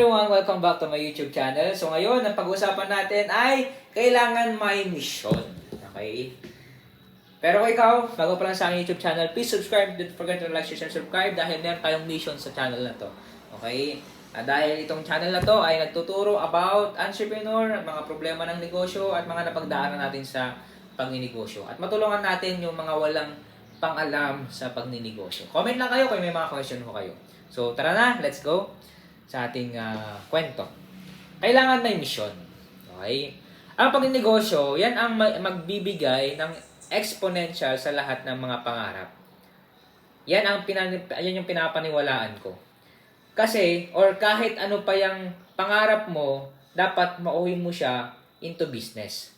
everyone, welcome back to my YouTube channel. So ngayon, ang pag-uusapan natin ay kailangan may mission. Okay? Pero kung ikaw, bago pa lang sa aking YouTube channel, please subscribe. Don't forget to like, share, and subscribe dahil meron tayong mission sa channel na to. Okay? Ah, dahil itong channel na to ay nagtuturo about entrepreneur, mga problema ng negosyo at mga napagdaanan natin sa pagninegosyo. At matulungan natin yung mga walang pang-alam sa pagninegosyo. Comment lang kayo kung may mga question ko kayo. So tara na, let's go sa ating ah, kwento. Kailangan may mission. Okay? Ang pagninegosyo, yan ang ma- magbibigay ng exponential sa lahat ng mga pangarap. Yan ang pinan- yan yung pinapaniwalaan ko. Kasi, or kahit ano pa yung pangarap mo, dapat mauwi mo siya into business.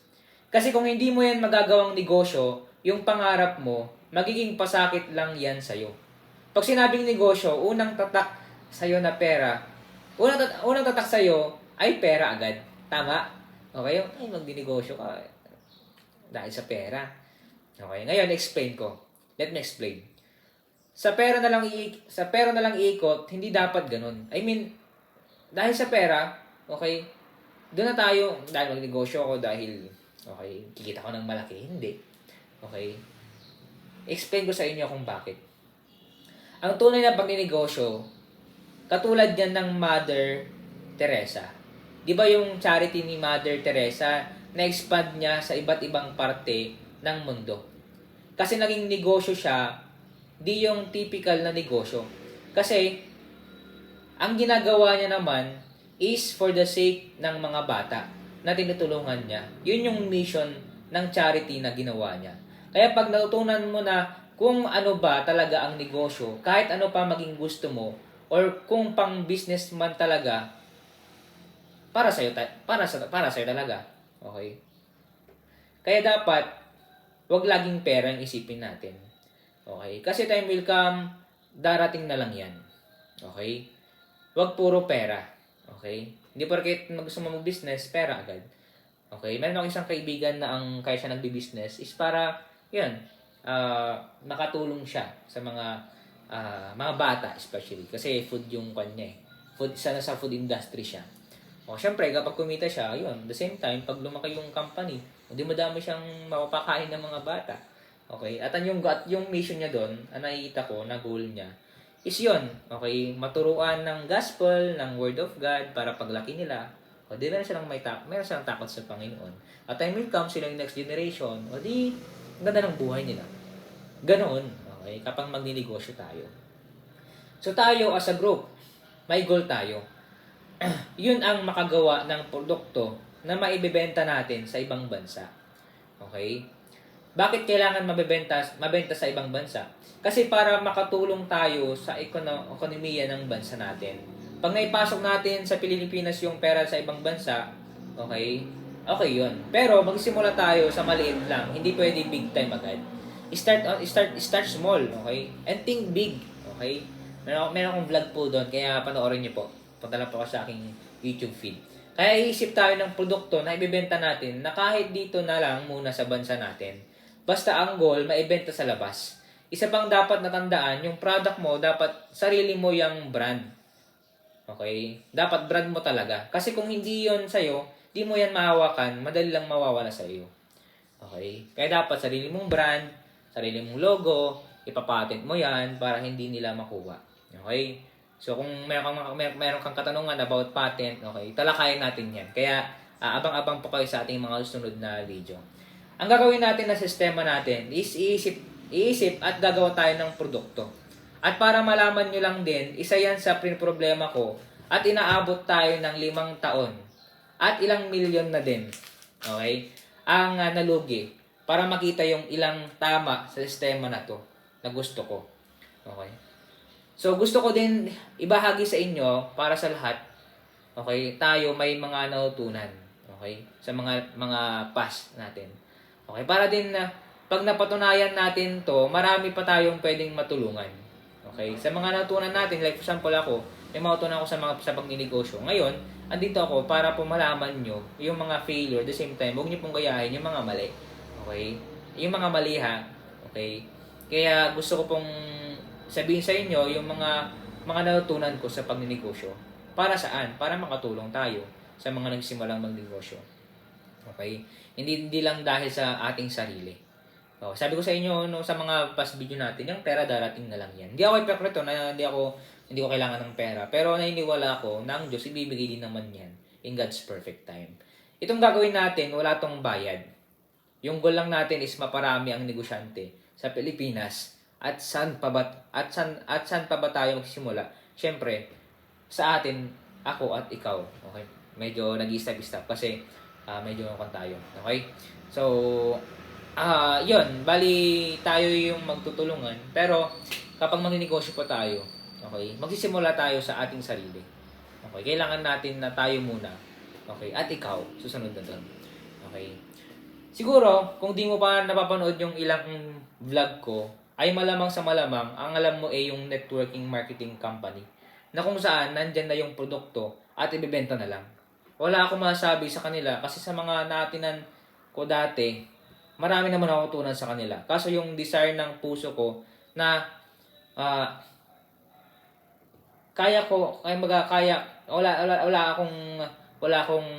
Kasi kung hindi mo yan magagawang negosyo, yung pangarap mo, magiging pasakit lang yan sa'yo. Pag sinabing negosyo, unang tatak sa'yo na pera, unang, tat- unang tatak sa'yo ay pera agad. Tama? Okay? Ay, magdinegosyo ka. Dahil sa pera. Okay? Ngayon, explain ko. Let me explain sa pera na lang i sa pera na lang iikot, hindi dapat ganun. I mean, dahil sa pera, okay, doon na tayo, dahil magnegosyo ako, dahil, okay, kikita ko ng malaki. Hindi. Okay? Explain ko sa inyo kung bakit. Ang tunay na pagninegosyo, katulad yan ng Mother Teresa. Di ba yung charity ni Mother Teresa, na-expand niya sa iba't ibang parte ng mundo. Kasi naging negosyo siya di yung typical na negosyo. Kasi, ang ginagawa niya naman is for the sake ng mga bata na tinutulungan niya. Yun yung mission ng charity na ginawa niya. Kaya pag natutunan mo na kung ano ba talaga ang negosyo, kahit ano pa maging gusto mo, or kung pang businessman talaga, para sa'yo, ta- para sa para sa'yo talaga. Okay? Kaya dapat, wag laging pera ang isipin natin. Okay? Kasi time will come, darating na lang yan. Okay? Huwag puro pera. Okay? Hindi porket gusto mo mag-business, pera agad. Okay? Meron ako isang kaibigan na ang kaya siya nagbi-business is para, yan, ah, makatulong siya sa mga ah, mga bata especially. Kasi food yung kanya eh. Food, sana sa food industry siya. O, syempre, kapag kumita siya, yun, the same time, pag lumaki yung company, hindi madami siyang mapapakain ng mga bata. Okay? At yung, at yung mission niya doon, ang nakikita ko na goal niya, is yun. Okay? Maturuan ng gospel, ng word of God, para paglaki nila, o di meron silang may tak meron silang takot sa Panginoon. At time will come sila yung next generation, o di, ganda ng buhay nila. Ganoon. Okay? Kapag magninegosyo tayo. So tayo as a group, may goal tayo. yun ang makagawa ng produkto na maibebenta natin sa ibang bansa. Okay? Bakit kailangan mabebenta, mabenta sa ibang bansa? Kasi para makatulong tayo sa ekono, ekonomiya ng bansa natin. Pag naipasok natin sa Pilipinas yung pera sa ibang bansa, okay, okay yun. Pero magsimula tayo sa maliit lang. Hindi pwede big time agad. Start, on- start, start small, okay? And think big, okay? Meron, meron akong vlog po doon, kaya panoorin niyo po. Punta lang po ako sa aking YouTube feed. Kaya iisip tayo ng produkto na ibebenta natin na kahit dito na lang muna sa bansa natin. Basta ang goal, maibenta sa labas. Isa pang dapat natandaan, yung product mo, dapat sarili mo yung brand. Okay? Dapat brand mo talaga. Kasi kung hindi yon sa'yo, di mo yan mahawakan, madali lang mawawala sa'yo. Okay? Kaya dapat sarili mong brand, sarili mong logo, ipapatent mo yan para hindi nila makuha. Okay? So kung meron kang, mer- meron kang katanungan about patent, okay, talakayin natin yan. Kaya ah, abang-abang po kayo sa ating mga susunod na video. Ang gagawin natin na sistema natin is iisip, iisip at gagawa tayo ng produkto. At para malaman nyo lang din, isa yan sa problema ko at inaabot tayo ng limang taon at ilang milyon na din. Okay? Ang ah, nalugi para makita yung ilang tama sa sistema na to na gusto ko. Okay? So gusto ko din ibahagi sa inyo para sa lahat. Okay? Tayo may mga nautunan. Okay? Sa mga mga past natin. Okay? Para din na pag napatunayan natin to, marami pa tayong pwedeng matulungan. Okay? Sa mga natutunan natin, like for example ako, may matutunan ako sa mga sa pagninegosyo. Ngayon, andito ako para po malaman nyo yung mga failure. At the same time, huwag nyo pong gayahin yung mga mali. Okay? Yung mga mali ha. Okay? Kaya gusto ko pong sabihin sa inyo yung mga mga natutunan ko sa pagninegosyo. Para saan? Para makatulong tayo sa mga nagsimulang magnegosyo. Okay? Hindi, hindi lang dahil sa ating sarili. Oh, sabi ko sa inyo no sa mga past video natin, yung pera darating na lang yan. Hindi ako ipekreto na hindi ako hindi ko kailangan ng pera, pero naniniwala ako na ang Diyos ibibigay din naman yan in God's perfect time. Itong gagawin natin, wala tong bayad. Yung goal lang natin is maparami ang negosyante sa Pilipinas at saan pa ba at saan at saan pa ba tayo magsisimula? Syempre, sa atin, ako at ikaw. Okay? Medyo nag-step-step kasi ah, medyo kon tayo. Okay? So, ah, yun, bali tayo yung magtutulungan. Pero, kapag magninegosyo pa tayo, okay, magsisimula tayo sa ating sarili. Okay, kailangan natin na tayo muna. Okay, at ikaw, susunod na doon. Okay. Siguro, kung di mo pa napapanood yung ilang vlog ko, ay malamang sa malamang, ang alam mo ay yung networking marketing company. Na kung saan, nandyan na yung produkto at ibibenta na lang. Wala akong masasabi sa kanila kasi sa mga natinan ko dati, marami naman ako tunan sa kanila. Kaso yung desire ng puso ko na ah, kaya ko, kaya maga, kaya, wala, wala, wala akong, wala akong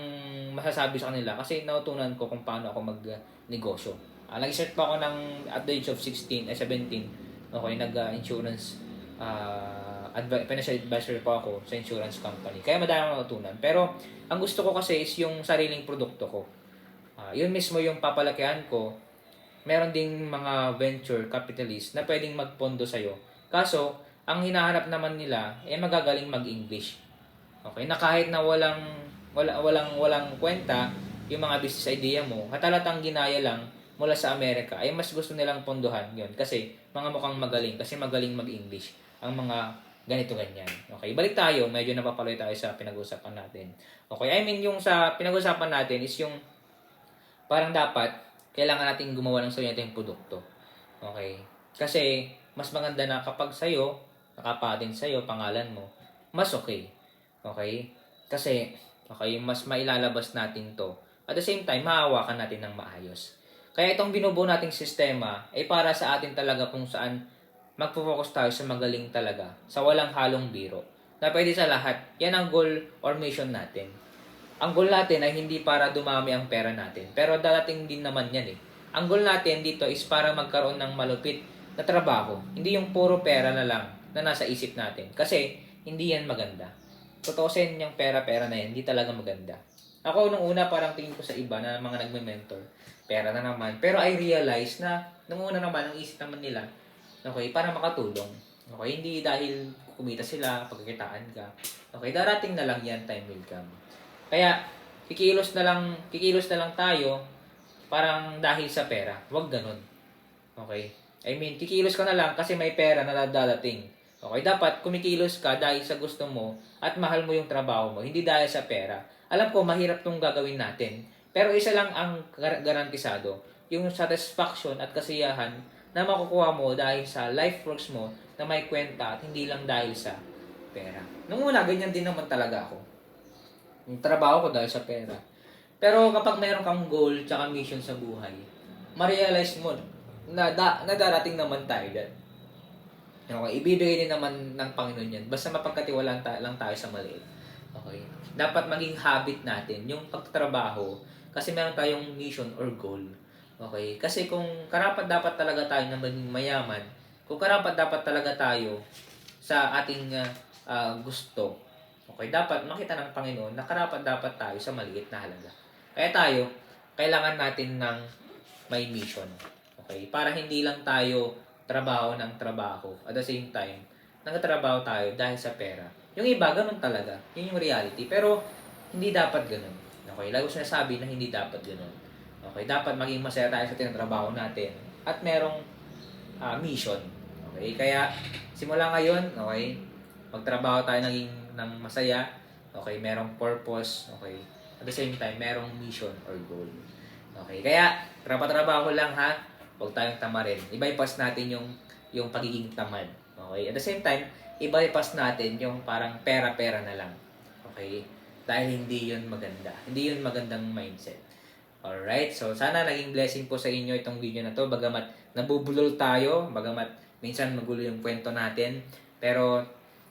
masasabi sa kanila kasi nautunan ko kung paano ako mag-negosyo. Uh, nag-start pa ako ng, at the age of 16, eh 17, okay, nag-insurance, uh, advi- financial advisor pa ako sa insurance company. Kaya madami akong natutunan. Pero, ang gusto ko kasi is yung sariling produkto ko. Ah, yun mismo yung papalakihan ko. Meron ding mga venture capitalist na pwedeng magpondo sa'yo. Kaso, ang hinahanap naman nila, eh magagaling mag-English. Okay, na kahit na walang, wala, walang, walang kwenta, yung mga business idea mo, hatalatang ginaya lang mula sa Amerika, ay mas gusto nilang pondohan yun. Kasi, mga mukhang magaling, kasi magaling mag-English ang mga ganito ganyan. Okay, balik tayo, medyo napapaloy tayo sa pinag-usapan natin. Okay, I mean yung sa pinag-usapan natin is yung parang dapat kailangan natin gumawa ng sarili nating produkto. Okay? Kasi mas maganda na kapag sa'yo, nakapatin sa'yo, pangalan mo, mas okay. Okay? Kasi, okay, mas mailalabas natin to. At the same time, mahawakan natin ng maayos. Kaya itong binubuo nating sistema ay para sa atin talaga kung saan magpo-focus tayo sa magaling talaga, sa walang halong biro. Na pwede sa lahat. Yan ang goal or mission natin. Ang goal natin ay hindi para dumami ang pera natin. Pero darating din naman yan eh. Ang goal natin dito is para magkaroon ng malupit na trabaho. Hindi yung puro pera na lang na nasa isip natin. Kasi hindi yan maganda. Tutusin yung pera-pera na yan, hindi talaga maganda. Ako nung una parang tingin ko sa iba na mga nagme-mentor, pera na naman. Pero I realize na nung una naman ang isip naman nila, okay, para makatulong. Okay, hindi dahil kumita sila, pagkakitaan ka. Okay, darating na lang yan, time will come. Kaya, kikilos na lang, kikilos na lang tayo parang dahil sa pera. Huwag ganun. Okay? I mean, kikilos ka na lang kasi may pera na dadating. Okay, dapat kumikilos ka dahil sa gusto mo at mahal mo yung trabaho mo, hindi dahil sa pera. Alam ko, mahirap tong gagawin natin. Pero isa lang ang gar- garantisado, yung satisfaction at kasiyahan na makukuha mo dahil sa life works mo na may kwenta at hindi lang dahil sa pera. Nung una, ganyan din naman talaga ako. Yung trabaho ko dahil sa pera. Pero kapag mayroon kang goal tsaka mission sa buhay, ma-realize mo na, da, na darating naman tayo dyan. Okay, ibibigay din naman ng Panginoon yan. Basta mapagkatiwalaan ta- lang tayo sa maliit. Okay. Dapat maging habit natin yung pagtatrabaho kasi meron tayong mission or goal. Okay? Kasi kung karapat dapat talaga tayo na maging mayaman, kung karapat dapat talaga tayo sa ating ah, ah, gusto, okay, dapat makita ng Panginoon na karapat dapat tayo sa maliit na halaga. Kaya tayo, kailangan natin ng may mission. Okay? Para hindi lang tayo trabaho ng trabaho. At the same time, nagtatrabaho tayo dahil sa pera. Yung iba, ganun talaga. Yun yung reality. Pero, hindi dapat ganun. Okay? Lagi ko sinasabi na hindi dapat ganun. Okay? Dapat maging masaya tayo sa tinatrabaho natin. At merong ah, mission. Okay? Kaya, simula ngayon, okay? Magtrabaho tayo naging ng masaya. Okay? Merong purpose. Okay? At the same time, merong mission or goal. Okay? Kaya, trabaho-trabaho lang ha. Huwag tayong tamarin. I-bypass natin yung, yung pagiging tamad. Okay? At the same time, i-bypass natin yung parang pera-pera na lang. Okay? Dahil hindi yun maganda. Hindi yun magandang mindset. Alright? So, sana naging blessing po sa inyo itong video na to. Bagamat nabubulol tayo, bagamat minsan magulo yung kwento natin. Pero,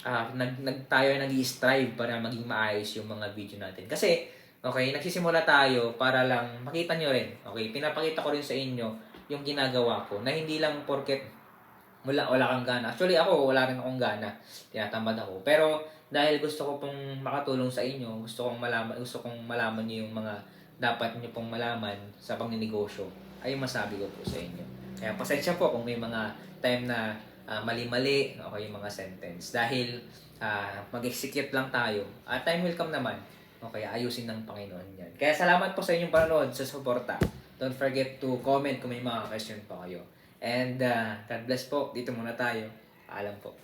ah, nag, nag tayo nag strive para maging maayos yung mga video natin. Kasi, okay, nagsisimula tayo para lang makita nyo rin. Okay, pinapakita ko rin sa inyo yung ginagawa ko na hindi lang porket wala, wala kang gana. Actually, ako, wala rin akong gana. Tinatamad ako. Pero, dahil gusto ko pong makatulong sa inyo, gusto kong malaman, gusto kong malaman niyo yung mga dapat niyo pong malaman sa pagninegosyo, ay masabi ko po sa inyo. Kaya pasensya po kung may mga time na ah, mali-mali o yung mga sentence. Dahil ah, mag-execute lang tayo. At time will come naman. Okay, ayusin ng Panginoon yan. Kaya salamat po sa inyong panonood, sa suporta. Don't forget to comment kung may mga question pa kayo. And uh, God bless po. Dito muna tayo. Paalam po.